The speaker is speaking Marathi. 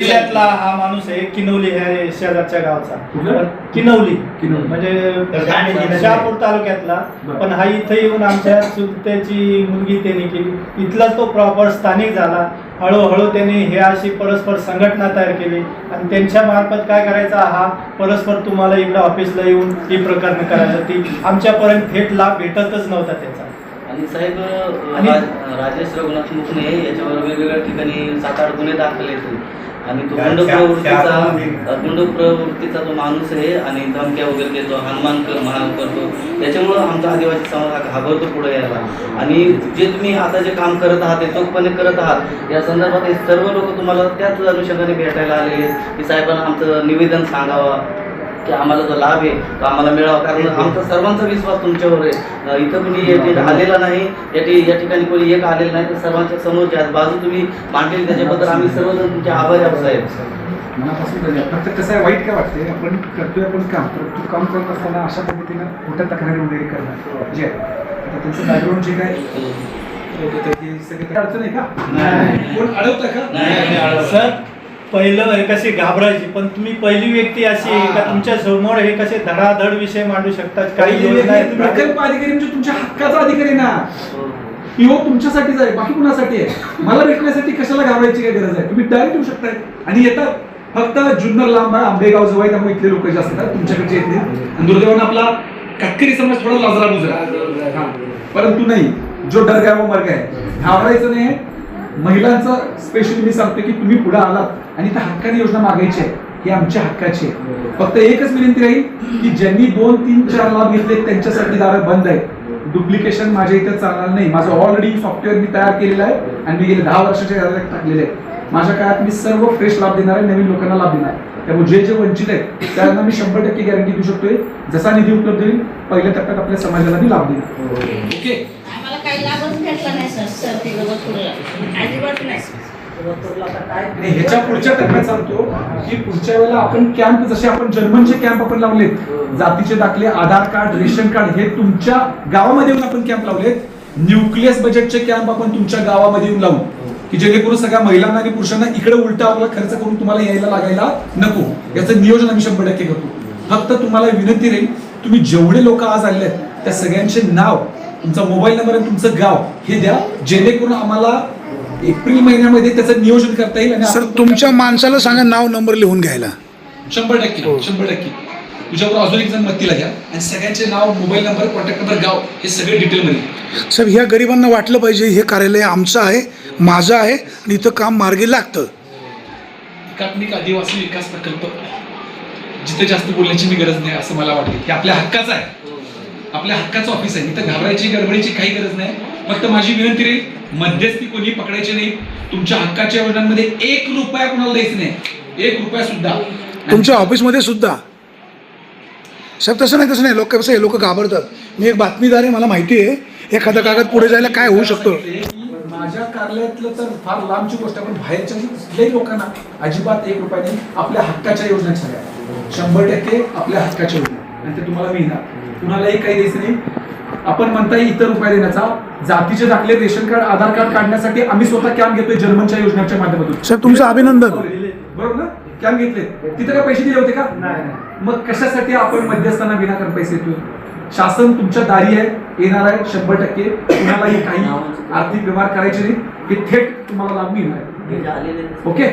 जिल्ह्यातला हा माणूस आहे किनवली ह्या शेजारच्या गावचा. किनवली. किनवली. म्हणजे शहापूर तालुक्यातला. पण हा इथे येऊन आमच्या चुलत्याची मुलगी त्यांनी केली. इथला तो प्रॉपर स्थानिक झाला. हळूहळू त्यांनी हे अशी परस्पर संघटना तयार केली. आणि त्यांच्या मार्फत काय करायचा? हा परस्पर तुम्हाला इकडं ऑफिसला येऊन ही प्रकरणं करायसाठी आमच्यापर्यंत थेट लाभ भेटतच नव्हता त्याचा. आणि साहेब राजेश रघुनाथ मुकणे याच्यावर वेगवेगळ्या ठिकाणी सात आठ गुन्हे दाखल आहेत. आणि तो गुंड प्रवृत्तीचा गुंड प्रवृत्तीचा तो माणूस आहे आणि धमक्या वगैरे देतो हनुमान महान करतो. त्याच्यामुळं आमचा आदिवासी समाज हा घाबरतो पुढे यायला. आणि जे तुम्ही आता जे काम करत आहात ते चोखपणे करत आहात या संदर्भात हे सर्व लोक तुम्हाला त्याच अनुषंगाने भेटायला आलेले आहेत. की साहेबांना आमचं निवेदन सांगावं. की आम्हाला जो लाभ आहे तो आम्हाला मिळावा. कारण आमचा सर्वांचा विश्वास तुमच्यावर आहे. इथं कुणी आलेला नाही या ठिकाणी कोणी एक आलेलं नाही तर सर्वांच्या समोर ज्या बाजू तुम्ही मांडलेली त्याच्याबद्दल आम्ही सर्वजण तुमचे आभारी आहोत साहेब. मनापासून धन्यवाद. फक्त कसं आहे वाईट काय वाटते आपण करतोय आपण काम. तर तू काम करत असताना अशा पद्धतीनं खोट्या तक्रारी वगैरे करणं जे आता त्यांचं बॅकग्राऊंड जे काय? सगळं अडचण आहे का. कोण अडवतं का? नाही. सर पहिलं हे कसे घाबरायची पण तुम्ही पहिली व्यक्ती अशी आहे का. तुमच्यासमोर हे कसे धडाधड विषय मांडू शकतात? काही काही योजना आहेत का? प्रकल्प अधिकारी म्हणजे तुमच्या हक्काचा अधिकारी ना. हो. पीओ तुमच्यासाठीच आहे बाकी कुणासाठी आहे? मला भेटण्यासाठी कशाला घाबरायची काय गरज आहे? तुम्ही डायरेक्ट येऊ शकताय. आणि येतात. फक्त जुन्नर लांब आहे आंबेगाव जवळ आहे त्यामुळे इथले लोक जास्त येतात तुमच्याकडचे येत नाही आणि दुर्दैवानं आपला कातकरी समाज थोडा लाजरा बुजरा हा. परंतु नाही. जो डर गया वो मर गया घाबरायचं नाही. महिलांचं स्पेशली मी सांगतो की तुम्ही पुढे आलात आणि त्या हक्काने योजना मागायची आहे. ही आमच्या हक्काची आहे. फक्त एकच विनंती राहील की ज्यांनी दोन तीन चार लाभ घेतले त्यांच्यासाठी दारं बंद आहे डुप्लिकेशन माझ्या इथे चालणार नाही. माझं ऑलरेडी सॉफ्टवेअर मी तयार केलेलं आहे आणि मी गेले दहा वर्षाच्या टाकलेले आहे. माझ्या काळात मी सर्व फ्रेश लाभ देणार आहे नवीन लोकांना लाभ देणार. आहे. त्यामुळे जे जे वंचित आहेत त्यांना मी शंभर टक्के गॅरंटी देऊ शकतोय. जसा निधी उपलब्ध होईल पहिल्या टप्प्यात आपल्या समाजाला मी लाभ देईल. ओके. आम्हाला काही लाभच भेटला नाही सर. सर ते वतूरला अजिबात नाही. आणि ह्याच्या पुढच्या टप्प्यात सांगतो की पुढच्या वेळेला आपण कॅम्प जसे आपण जर्मनचे कॅम्प आपण लावलेत जातीचे दाखले आधार कार्ड रेशन कार्ड हे तुमच्या गावामध्ये येऊन आपण कॅम्प लावलेत. न्यूक्लियस बजेटचे कॅम्प आपण तुमच्या गावामध्ये येऊन लावू. की जेणेकरून सगळ्या महिलांना आणि पुरुषांना इकडे उलटा आपला खर्च करून तुम्हाला यायला लागायला नको. याचं नियोजन आम्ही शंभर टक्के करतो. फक्त तुम्हाला विनंती राहील तुम्ही जेवढे लोक आज आले आहेत त्या सगळ्यांचे नाव तुमचा मोबाईल नंबर आणि तुमचं गाव हे द्या. जेणेकरून आम्हाला एप्रिल महिन्यामध्ये त्याचं नियोजन करता येईल आणि सर तुमच्या माणसाला सांगा नाव नंबर लिहून घ्यायला. शंभर टक्के शंभर टक्के. तुझ्यावर अजून एक जण मत्तीला घ्या. आणि सगळ्यांचे नाव मोबाईल नंबर कॉन्टॅक्ट नंबर गाव हे सगळे डिटेलमध्ये साहेब ह्या गरिबांना वाटलं पाहिजे हे कार्यालय आमचं आहे माझं आहे आणि इथं काम मार्गी लागतं. एकात्मिक आदिवासी विकास प्रकल्प जिथे जास्त बोलण्याची मी गरज नाही असं मला वाटते. हे आपल्या हक्काचं आहे. आपल्या हक्काचं ऑफिस आहे. इथं घाबरायची गडबडीची काही गरज नाही. फक्त माझी विनंती राहील मध्यस्थी कोणी पकडायची नाही. तुमच्या हक्काच्या योजनांमध्ये एक रुपया कोणाला द्यायचं नाही. एक रुपया सुद्धा. तुमच्या ऑफिसमध्ये सुद्धा. साहेब तसं नाही तसं नाही. लोक कसं हे लोक घाबरतात. मी एक बातमीदार आहे मला माहिती आहे. एखादा कागद पुढे जायला काय होऊ शकतो? माझ्या कार्यालयातलं तर फार लांबची गोष्ट आहे पण बाहेरच्या कुठल्याही लोकांना अजिबात एक रुपया नाही. आपल्या हक्काच्या योजना सगळ्या शंभर टक्के आपल्या हक्काच्या योजना. आणि ते तुम्हाला मिळणार. कुणालाही काही द्यायचं नाही. आपण म्हणता येईल इतर उपाय देण्याचा. जातीचे दाखले रेशन कार्ड आधार कार्ड काढण्यासाठी आम्ही स्वतः कॅम्प घेतोय जर्मनच्या योजनेच्या माध्यमातून. तुमचं अभिनंदन. बरोबर ना? कॅम्प घेतले. तिथे काय पैसे दिले होते का? नाही नाही. मग कशासाठी आपण मध्यस्थांना विनाकारण पैसे देतोय शासन तुमच्या दारी आहे येणार आहे शंभर टक्के. कुणालाही काही आर्थिक व्यवहार करायचे नाही. हे थेट तुम्हाला लाभ मिळणार हे ओके